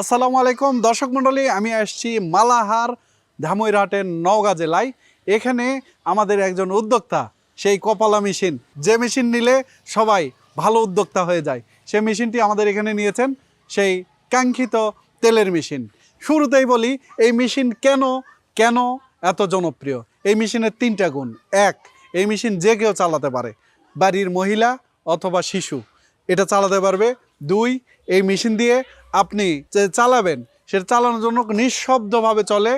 আসসালামু আলাইকুম। দর্শক মণ্ডলী, আমি আসছি মালাহার ধামইরহাটের নওগাঁ জেলায়। এখানে আমাদের একজন উদ্যোক্তা, সেই কপালা মেশিন। যে মেশিন নিলে সবাই ভালো উদ্যোক্তা হয়ে যায়। সেই মেশিনটি আমাদের এখানে নিয়েছেন সেই কাঙ্ক্ষিত তেলের মেশিন। শুরুতেই বলি, এই মেশিন কেন কেন এত জনপ্রিয়? এই মেশিনের তিনটা গুণ। এক, এই মেশিন যে কেউ চালাতে পারে, বাড়ির মহিলা অথবা শিশু। এটা চালাতে পারবে। দুই, এই মেশিন দিয়ে আপনি যে চালাবেন সেটা চালানোর জন্য নিঃশব্দভাবে চলে।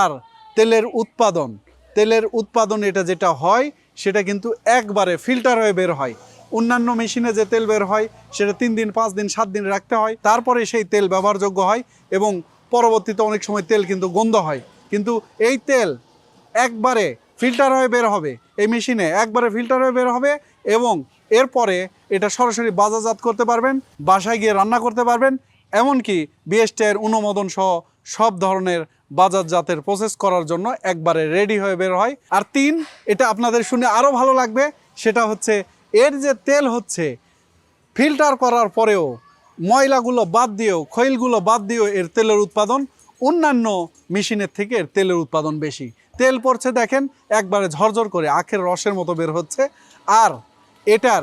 আর তেলের উৎপাদন তেলের উৎপাদন এটা যেটা হয়, সেটা কিন্তু একবারে ফিল্টার হয়ে বের হয়। অন্যান্য মেশিনে যে তেল বের হয়, সেটা তিন দিন, পাঁচ দিন, সাত দিন রাখতে হয়। তারপরে সেই তেল ব্যবহারযোগ্য হয় এবং পরবর্তীতে অনেক সময় তেল কিন্তু গন্ধ হয়। কিন্তু এই তেল একবারে ফিল্টার হয়ে বের হবে, এই মেশিনে একবারে ফিল্টার হয়ে বের হবে এবং এরপরে এটা সরাসরি বাজারজাত করতে পারবেন, বাসায় গিয়ে রান্না করতে পারবেন এমনকি বিএসটের অনুমোদন সহ সব ধরনের বাজারজাতের প্রসেস করার জন্য একবারে রেডি হয়ে বের হয়। আর তিন, এটা আপনাদের শুনে আরও ভালো লাগবে, সেটা হচ্ছে এর যে তেল হচ্ছে ফিল্টার করার পরেও ময়লাগুলো বাদ দিয়েও, খৈলগুলো বাদ দিয়েও এর তেলের উৎপাদন, অন্যান্য মেশিনের থেকে এর তেলের উৎপাদন বেশি। তেল পড়ছে দেখেন, একবারে ঝরঝর করে, আখের রসের মতো বের হচ্ছে। আর এটার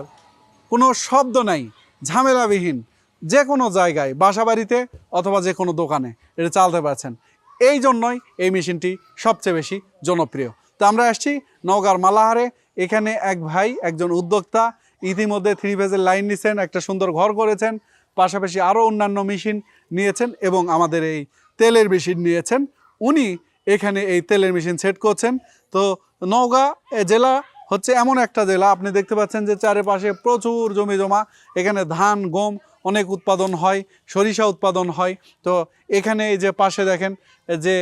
কোনো শব্দ নাই, ঝামেলাবিহীন। যে কোনো জায়গায় বাসা বাড়িতে অথবা যে কোনো দোকানে, এটা চালাতে পারছেন। এই জন্যই এই মেশিনটি সবচেয়ে বেশি জনপ্রিয়। তো আমরা আসছি নওগাঁর মালাহারে। এখানে এক ভাই, একজন উদ্যোক্তা, ইতিমধ্যে থ্রি ফেজের লাইন নিয়েছেন একটা সুন্দর ঘর করেছেন, পাশাপাশি আরও অন্যান্য মেশিন নিয়েছেন এবং আমাদের এই তেলের মেশিন নিয়েছেন। উনি এখানে এই তেলের মেশিন সেট করছেন। তো নওগাঁ জেলা হচ্ছে এমন একটা জেলা, আপনি দেখতে পাচ্ছেন যে চারিপাশে প্রচুর জমি জমা। এখানে ধান, গম অনেক উৎপাদন হয়, সরিষা উৎপাদন হয়। তো এখানে এই যে পাশে দেখেন, যে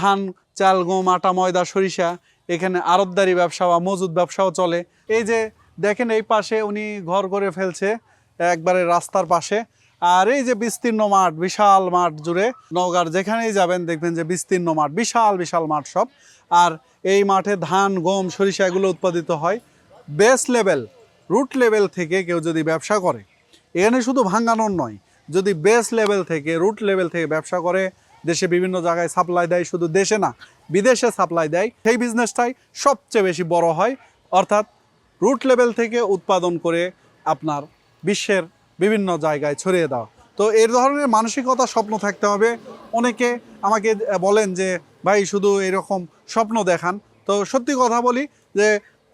ধান, চাল, গম, আটা, ময়দা, সরিষা, এখানে আড়তদারি ব্যবসা বা মজুদ ব্যবসাও চলে। এই যে দেখেন এই পাশে উনি ঘর করে ফেলছে, একবারে রাস্তার পাশে। আর এই যে বিস্তীর্ণ মাঠ, বিশাল মাঠ জুড়ে নওগাঁর যেখানেই যাবেন দেখবেন যে বিস্তীর্ণ মাঠ, বিশাল বিশাল মাঠ সব। আর এই মাঠে ধান, গম, সরিষা এগুলো উৎপাদিত হয়। বেস লেভেল, রুট লেভেল থেকে কেউ যদি ব্যবসা করে এখানে শুধু ভাঙানোর নয়, যদি বেস লেভেল থেকে রুট লেভেল থেকে ব্যবসা করে, দেশে বিভিন্ন জায়গায় সাপ্লাই দেয়, শুধু দেশে না, বিদেশে সাপ্লাই দেয়, সেই বিজনেসটাই সবচেয়ে বেশি বড় হয়। অর্থাৎ রুট লেভেল থেকে উৎপাদন করে আপনার বিশ্বের বিভিন্ন জায়গায় ছড়িয়ে দেওয়া। তো এর ধরনের মানসিকতা স্বপ্ন থাকতে হবে। অনেকে আমাকে বলেন যে, ভাই, শুধু এরকম স্বপ্ন দেখান। তো সত্যি কথা বলি যে,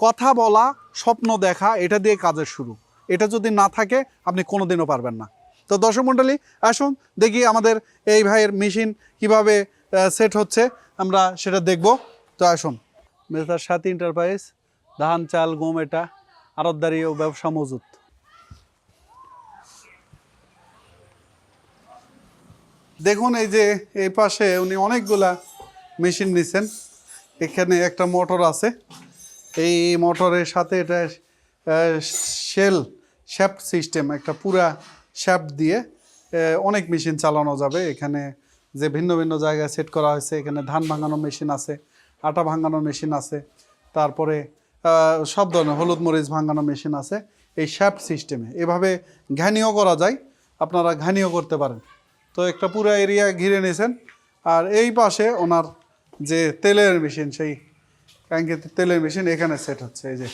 কথা বলা, স্বপ্ন দেখা, এটা দিয়ে কাজের শুরু। এটা যদি না থাকে, আপনি কোনোদিনও পারবেন না। তো দর্শক মণ্ডলী, আসুন, দেখি আমাদের এই ভাইয়ের মেশিন কীভাবে সেট হচ্ছে। আমরা সেটা দেখব। তো আসুন মেসার সাথী এন্টারপ্রাইজ ধান, চাল, গম, এটা আরতদারি ও ব্যবসা মজুত। দেখুন, এই যে এই পাশে উনি অনেকগুলা মেশিন নিছেন। এখানে একটা মোটর আছে। এই মোটরের সাথে এটা শেল শ্যাফট সিস্টেম একটা পুরা শ্যাফট দিয়ে অনেক মেশিন চালানো যাবে। এখানে যে ভিন্ন ভিন্ন জায়গায় সেট করা হয়েছে, এখানে ধান ভাঙানোর মেশিন আছে, আটা ভাঙানোর মেশিন আছে, তারপরে সব ধরনের হলুদ মরিচ ভাঙানোর মেশিন আছে। এই শ্যাপ সিস্টেমে এভাবে ঘানিও করা যায়, আপনারা ঘানিও করতে পারেন। তো একটা পুরো এরিয়া ঘিরে নিয়েছেন। আর এই পাশে ওনার যে তেলের মেশিন সেই কাঙ্ক্ষিত তেলের মেশিন এখানে সেট হচ্ছে, এই যে।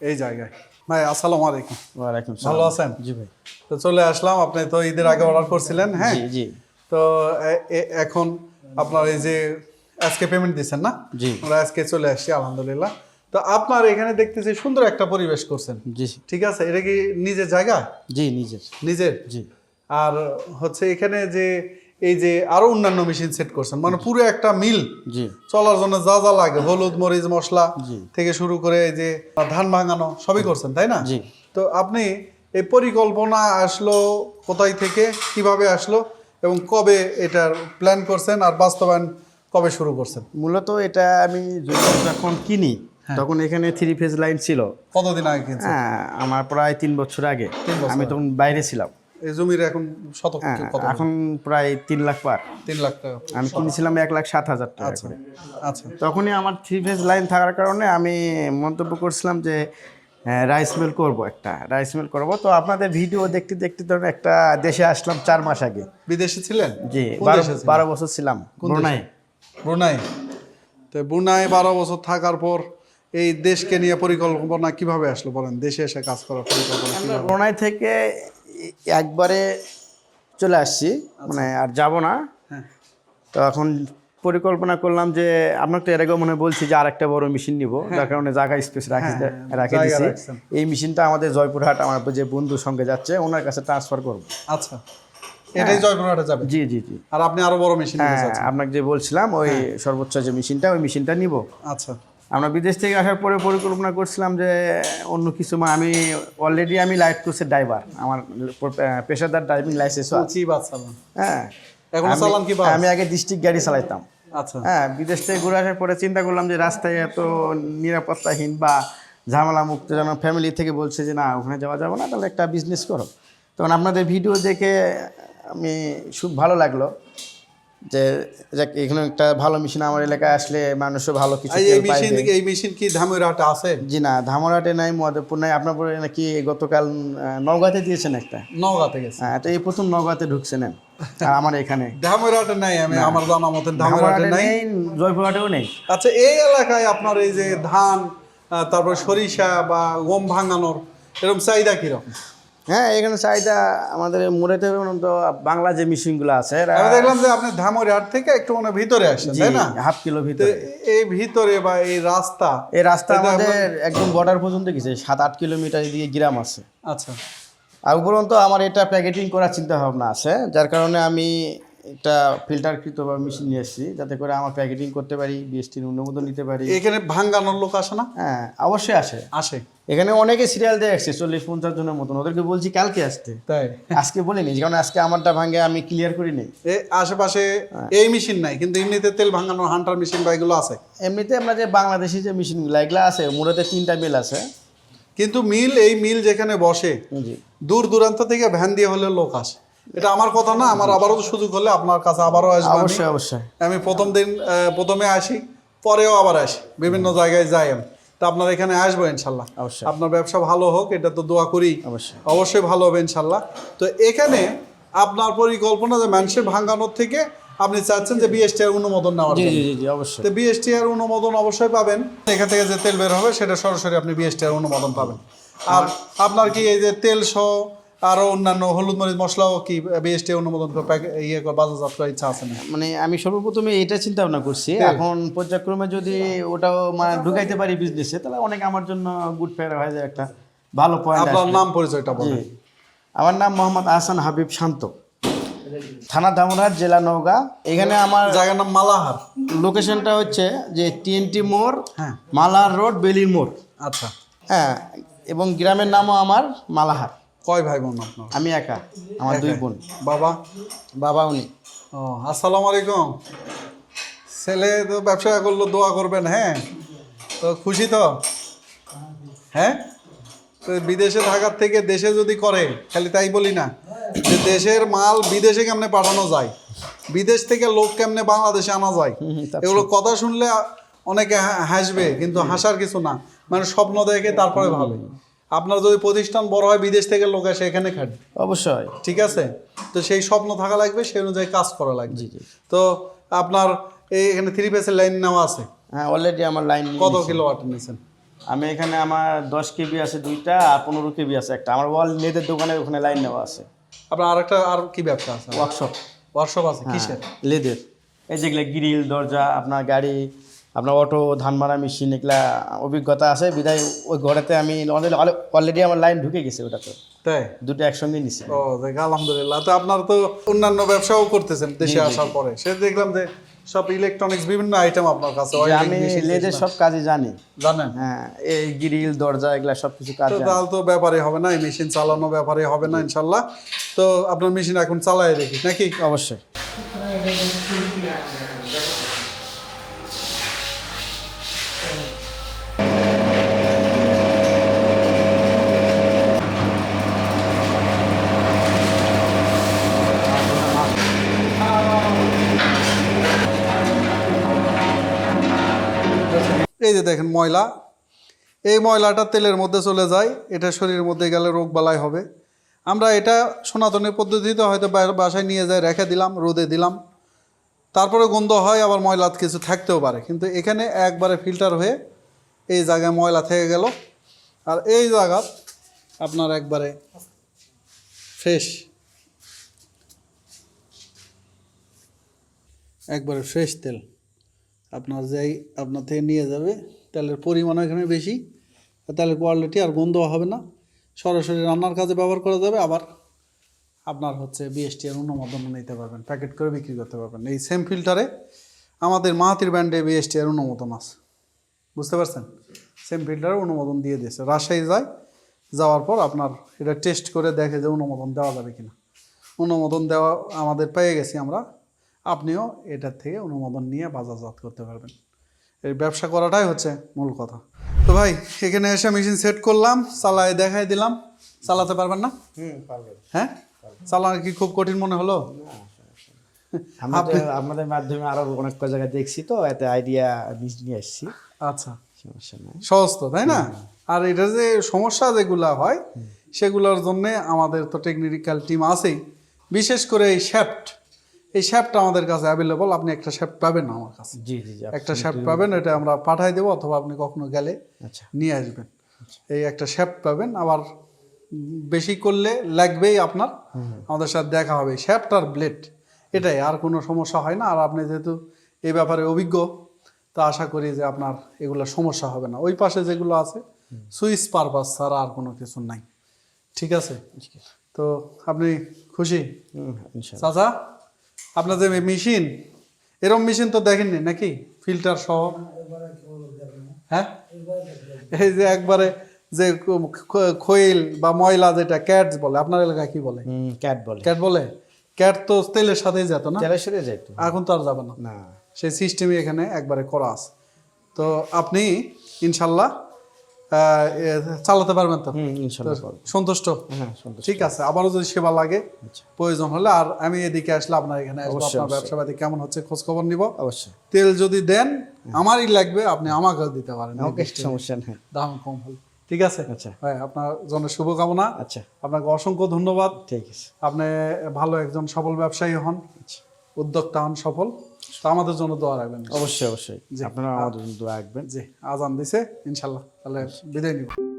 এই জায়গায়। ভাই আসসালামু আলাইকুম। ওয়ালাইকুম ভালো আছেন? জি ভাই। তো চলে আসলাম। আপনি তো ঈদের আগে অর্ডার করছিলেন হ্যাঁ? জি তো এখন আপনার এই যে আজকে পেমেন্ট দিচ্ছেন না? জি। আমরা আজকে চলে আসছি আলহামদুলিল্লাহ। তো আপনার এখানে দেখতেছি সুন্দর একটা পরিবেশ করছেন। জি। ঠিক আছে? এটা কি নিজের জায়গা? জি নিজের। নিজের? জি। আর হচ্ছে এখানে যে এই যে আরও অন্যান্য মেশিন সেট করছেন। মানে পুরো একটা মিল জি। চলার জন্য যা যা লাগে হলুদ মরিচ মশলা জি। থেকে শুরু করে এই যে ধান ভাঙানো সবই করছেন তাই না? জি। তো আপনি এই পরিকল্পনা আসলো কোথায় থেকে কীভাবে আসলো এবং কবে এটার প্ল্যান করছেন আর বাস্তবায়ন কবে শুরু করছেন? মূলত এটা আমি যখন কিনি হ্যাঁ। তখন এখানে থ্রি ফেজ লাইন ছিল। কতদিন আগে হ্যাঁ আমার প্রায় তিন বছর আগে। আমি তখন বাইরে ছিলাম। এই জমির এখন শতক হ্যাঁ কত এখন প্রায় তিন লাখ পার। তিন লাখ টাকা। আমি কিনেছিলাম এক লাখ সাত হাজার টাকা করে। আচ্ছা। তখনই আমার থ্রি ফেজ লাইন থাকার কারণে আমি মন্তব্য করছিলাম যে হ্যাঁ রাইস মিল করব একটা রাইস মিল করব। তো আপনাদের ভিডিও দেখতে দেখতে ধরুন একটা দেশে আসলাম চার মাস আগে। বিদেশে ছিলেন? জি বারো বছর ছিলাম ব্রুনাই। ব্রুনাই। তো ব্রুনাই বারো বছর থাকার পর এই দেশকে নিয়ে পরিকল্পনা কীভাবে আসলো বলেন? দেশে এসে কাজ করার পরিকল্পনা ব্রুনাই থেকে একবারে চলে আসছি মানে আর যাব না। হ্যাঁ। তো এখন পরিকল্পনা করলাম যে আপনাকে তো এর আগেও মনে বলছি যে আর একটা বড় মেশিন নিব। যার কারণে জায়গা স্পেস রাখি হ্যাঁ, রাখে জায়গা এই মেশিনটা আমাদের জয়পুরহাট আমার যে বন্ধুর সঙ্গে যাচ্ছে ওনার কাছে ট্রান্সফার করব। আচ্ছা। এটাই জয়পুরহাটে যাবে? জি জি জি। আর আপনি আরও বড় মেশিন হ্যাঁ আপনাকে যে বলছিলাম ওই সর্বোচ্চ যে মেশিনটা ওই মেশিনটা নিব। আচ্ছা। আমরা বিদেশ থেকে আসার পরে পরিকল্পনা করছিলাম যে অন্য কিছু মা- আমি অলরেডি আমি লাইট কোর্সের ড্রাইভার আমার পেশাদার ড্রাইভিং লাইসেন্স আছে। হ্যাঁ? আমি আগে ডিস্ট্রিক্ট গাড়ি চালাইতাম। আচ্ছা। হ্যাঁ বিদেশ থেকে ঘুরে আসার পরে চিন্তা করলাম যে রাস্তায় এত নিরাপত্তাহীন বা ঝামেলা মুক্ত যেন ফ্যামিলি থেকে বলছে যে না ওখানে যাওয়া যাবে না তাহলে একটা বিজনেস করো। তখন আপনাদের ভিডিও দেখে আমি খুব ভালো লাগল। যে এখানে একটা ভালো মেশিন আমার এলাকায় আসলে মানুষও ভালো কিছু এই মেশিন এই মেশিন কি ধামইরহাটে আছে? জি না ধামরাটে নাই মহাদেবপুর নাই। আপনার পরে নাকি গতকাল নওগাঁতে দিয়েছেন একটা? নওগাঁতে গেছে। হ্যাঁ তো এই প্রথম নওগাঁতে ঢুকছেন আর আমার এখানে। ধামইরহাটে নাই আমি আমার জানা মতে ধামইরহাটে ধামরাটে নাই। নেই জয়পুরহাটেও নেই। আচ্ছা এই এলাকায় আপনার এই যে ধান তারপর সরিষা বা গম ভাঙানোর এরকম চাহিদা কীরকম? হ্যাঁ এখানে চাহিদা আমাদের মোড়েতে তো বাংলা যে মেশিনগুলো আছে আমি দেখলাম যে আপনি ধামইরহাট থেকে একটু মানে ভিতরে আসছেন তাই না? হাফ কিলো ভিতরে। এই ভিতরে বা এই রাস্তা এই রাস্তা আমাদের একদম বর্ডার পর্যন্ত গেছে সাত আট কিলোমিটার দিয়ে গ্রাম আছে। আচ্ছা। আর উপরন্ত আমার এটা প্যাকেটিং করার চিন্তা ভাবনা আছে যার কারণে আমি একটা ফিল্টারকৃত বা মেশিন নিয়ে এসেছি যাতে করে আমার প্যাকেটিং করতে পারি বিএসটির অনুমোদন নিতে পারি। এখানে ভাঙ্গানোর লোক আসে না? হ্যাঁ অবশ্যই আসে। আসে। এখানে অনেকে সিরিয়াল দিয়ে আসছে চল্লিশ পঞ্চাশ জনের মতন। ওদেরকে বলছি কালকে আসতে। তাই? আজকে বলিনি কারণ আজকে আমারটা ভাঙে আমি ক্লিয়ার করি নেই। আশেপাশে এই মেশিন নাই কিন্তু এমনিতে তেল ভাঙানোর হান্টার মেশিন বা এগুলো আছে। এমনিতে আমরা যে বাংলাদেশি যে মেশিনগুলো এগুলো আছে মোড়েতে তিনটা মিল আছে। কিন্তু মিল এই মিল যেখানে বসে জি। দূর দূরান্ত থেকে ভ্যান দিয়ে হলে লোক আসে। এটা আমার কথা না আমার আবারও সুযোগ হলে আপনার কাছে আবারও আসব অবশ্যই অবশ্যই। আমি প্রথম দিন প্রথমে আসি পরেও আবার আসি। বিভিন্ন জায়গায় যাই আমি। তা আপনার এখানে আসব ইনশাল্লাহ। অবশ্যই। আপনার ব্যবসা ভালো হোক এটা তো দোয়া করি। অবশ্যই। অবশ্যই ভালো হবে ইনশাল্লাহ। তো এখানে আপনার পরিকল্পনা যে মানুষের ভাঙানোর থেকে আপনি চাচ্ছেন যে বিএসটি এর অনুমোদন নেওয়ার জি জি জি অবশ্যই। তো বিএসটি এর অনুমোদন অবশ্যই পাবেন। এখান থেকে যে তেল বের হবে সেটা সরাসরি আপনি বিএসটি আর অনুমোদন পাবেন। আর আপনার কি এই যে তেল সহ আরও অন্যান্য হলুদ মরিচ মশলাও কি বিএসটি অনুমোদন ইয়ে করে বাজারজাত করার ইচ্ছা আছে না মানে আমি সর্বপ্রথমে এটা চিন্তা ভাবনা করছি। এখন পর্যায়ক্রমে যদি ওটাও মানে ঢুকাইতে পারি বিজনেসে তাহলে অনেক আমার জন্য গুড ফেয়ার হয়ে যায় একটা ভালো পয়েন্ট আপনার নাম পরিচয়টা বলেন। আমার নাম মোহাম্মদ আহসান হাবিব শান্ত। থানা ধামরাট জেলা নওগাঁ। এখানে আমার জায়গার নাম মালাহার। লোকেশনটা হচ্ছে যে টিএনটি মোড় হ্যাঁ। মালাহার রোড বেলির মোড়। আচ্ছা। হ্যাঁ এবং গ্রামের নামও আমার মালাহার। কয় ভাই বোন আপনার? আমি একা আমার দুই বোন। বাবা? বাবা উনি। ও আসসালামু আলাইকুম। ছেলে তো ব্যবসা করল দোয়া করবেন হ্যাঁ? তো খুশি তো? হ্যাঁ? তো বিদেশে থাকার থেকে দেশে যদি করে খালি তাই বলি না যে দেশের মাল বিদেশে কেমনে পাঠানো যায়? বিদেশ থেকে লোক কেমনে বাংলাদেশে আনা যায়? এগুলো কথা শুনলে অনেকে হাসবে কিন্তু হাসার কিছু না। মানে স্বপ্ন দেখে তারপরে ভাবে। আপনার যদি প্রতিষ্ঠান বড় হয় বিদেশ থেকে লোক আসে এখানে খাটবে অবশ্যই। ঠিক আছে? তো সেই স্বপ্ন থাকা লাগবে সেই অনুযায়ী কাজ করা লাগবে। জি তো আপনার এই এখানে থ্রি পেসের লাইন নেওয়া আছে? হ্যাঁ অলরেডি আমার লাইন কত কিলো ওয়াট নিয়েছেন? আমি এখানে আমার দশ কেবি আছে দুইটা আর পনেরো কেবি আছে একটা। আমার ওয়াল নেদের দোকানে ওখানে লাইন নেওয়া আছে। আপনার আরেকটা আর কি ব্যবসা আছে? ওয়ার্কশপ ওয়ার্কশপ আছে কিসের? লেদের। এই যেগুলো গ্রিল দরজা আপনার গাড়ি আপনার অটো ধান মারা মেশিন এগুলা অভিজ্ঞতা আছে। বিদায় ওই ঘরেতে আমি অলরেডি আমার লাইন ঢুকে গেছে ওটাতে। তাই? দুটো একসঙ্গে নিছি। ও দেখ আলহামদুলিল্লাহ। তো আপনার তো অন্যান্য ব্যবসাও করতেছেন দেশে আসার পরে। সে দেখলাম যে সব ইলেকট্রনিক্স বিভিন্ন আইটেম আপনার কাছে আমি লেদের সব কাজই জানি। জানেন? হ্যাঁ এই গ্রিল দরজা এগুলা সব কিছু কাজ তো তাহলে তো ব্যাপারে হবে না এই মেশিন চালানো ব্যাপারে হবে না ইনশাল্লাহ। তো আপনার মেশিন এখন চালায় দেখি নাকি? অবশ্যই। এই যে দেখেন ময়লা। এই ময়লাটা তেলের মধ্যে চলে যায়, এটা শরীরের মধ্যে গেলে রোগ বালাই হবে। আমরা এটা সনাতনী পদ্ধতিতে হয়তো বাসায় নিয়ে যাই রেখে দিলাম, রোদে দিলাম। তারপরে গন্ধ হয়, আবার ময়লা কিছু থাকতেও পারে। কিন্তু এখানে একবারে ফিল্টার হয়ে এই জায়গায় ময়লা থেকে গেল। আর এই জায়গা আপনার একবারে ফ্রেশ। একবারে ফ্রেশ তেল। আপনার যাই আপনার থেকে নিয়ে যাবে, তেলের পরিমাণ এখানে বেশি তেলের কোয়ালিটি আর গন্ধ হবে না। সরাসরি রান্নার কাজে ব্যবহার করা যাবে, আবার আপনার হচ্ছে বিএসটি এর অনুমোদন নিতে পারবেন, প্যাকেট করে বিক্রি করতে পারবেন। এই সেম ফিল্টারে আমাদের মাহাতির ব্র্যান্ডে বিএসটি আর অনুমোদন আছে। বুঝতে পারছেন? সেম ফিল্টারে অনুমোদন দিয়ে দিয়েছে। রাজশাহী যায়, যাওয়ার পর আপনার এটা টেস্ট করে দেখে যে অনুমোদন দেওয়া যাবে কিনা। অনুমোদন দেওয়া আমাদের পেয়ে গেছি আমরা আপনিও এটার থেকে অনুমোদন নিয়ে বাজারজাত করতে পারবেন। এই ব্যবসা করাটাই হচ্ছে মূল কথা। তো ভাই এখানে এসে মেশিন সেট করলাম চালায় দেখাই দিলাম। চালাতে পারবেন না? হ্যাঁ? চালানো কি খুব কঠিন মনে হলো? আমাদের মাধ্যমে আরও অনেক জায়গায় দেখছি তো এতে আইডিয়া নিয়ে আসছি। আচ্ছা। সমস্যা নাই। সহজ তো তাই না? আর এটা যে সমস্যা যেগুলা হয় সেগুলোর জন্য আমাদের তো টেকনিক্যাল টিম আছেই। বিশেষ করে এই শ্যাফট এই শ্যাপটা আমাদের কাছে অ্যাভেলেবল আপনি একটা শ্যাপ পাবেন আমার কাছে। জি জি একটা শ্যাপ পাবেন। এটা আমরা পাঠাই দেবো অথবা আপনি কখনো গেলে আচ্ছা। নিয়ে আসবেন। এই একটা শ্যাপ পাবেন আবার বেশি করলে লাগবেই আপনার। আমাদের সাথে দেখা হবে। শ্যাফট আর ব্লেড এটাই আর কোনো সমস্যা হয় না। আর আপনি যেহেতু এই ব্যাপারে অভিজ্ঞ তা আশা করি যে আপনার এগুলো সমস্যা হবে না। ওই পাশে যেগুলো আছে সুইচ পারপাস ছাড়া আর কোনো কিছু নাই। ঠিক আছে? তো আপনি খুশি? চাচা? আপনার যে মেশিন? এরম মেশিন তো দেখেননি নাকি? ফিল্টার সহ? হ্যাঁ? এই যে একবারে যে খৈল বা ময়লা যেটা ক্যাট বলে আপনার এলাকায় কি বলে? ক্যাট বলে। ক্যাট বলে? ক্যাট তো তেলের সাথেই যেত না? তেলে সরে যায় তো এখন তো আর যাবে না। না। সেই সিস্টেমই এখানে একবারে করা আছে। তো আপনি ইনশাল্লাহ চালাতে পারবেন তো? পারব। সন্তুষ্ট? হ্যাঁ ঠিক আছে আবারও যদি সেবা লাগে আচ্ছা। প্রয়োজন হলে আর আমি এদিকে আসলে আপনার এখানে আসব অবশ্যই, আপনার ব্যবসা বাদী কেমন হচ্ছে খোঁজ খবর নিব। অবশ্যই। তেল যদি দেন আমারই লাগবে আপনি আমাকেও দিতে পারেন। ওকে সমস্যা নেই। দাম কম হলে। ঠিক আছে? আচ্ছা। হ্যাঁ আপনার জন্য শুভকামনা। আচ্ছা। আপনাকে অসংখ্য ধন্যবাদ। ঠিক আছে। আপনি ভালো একজন সফল ব্যবসায়ী হন। আচ্ছা। উদ্যোক্তা হন সফল। তো আমাদের জন্য দোয়া রাখবেন। অবশ্যই অবশ্যই। আপনারা আমাদের জন্য দোয়া রাখবেন। জি আজান দিছে ইনশাল্লাহ। তাহলে বিদায় নিব।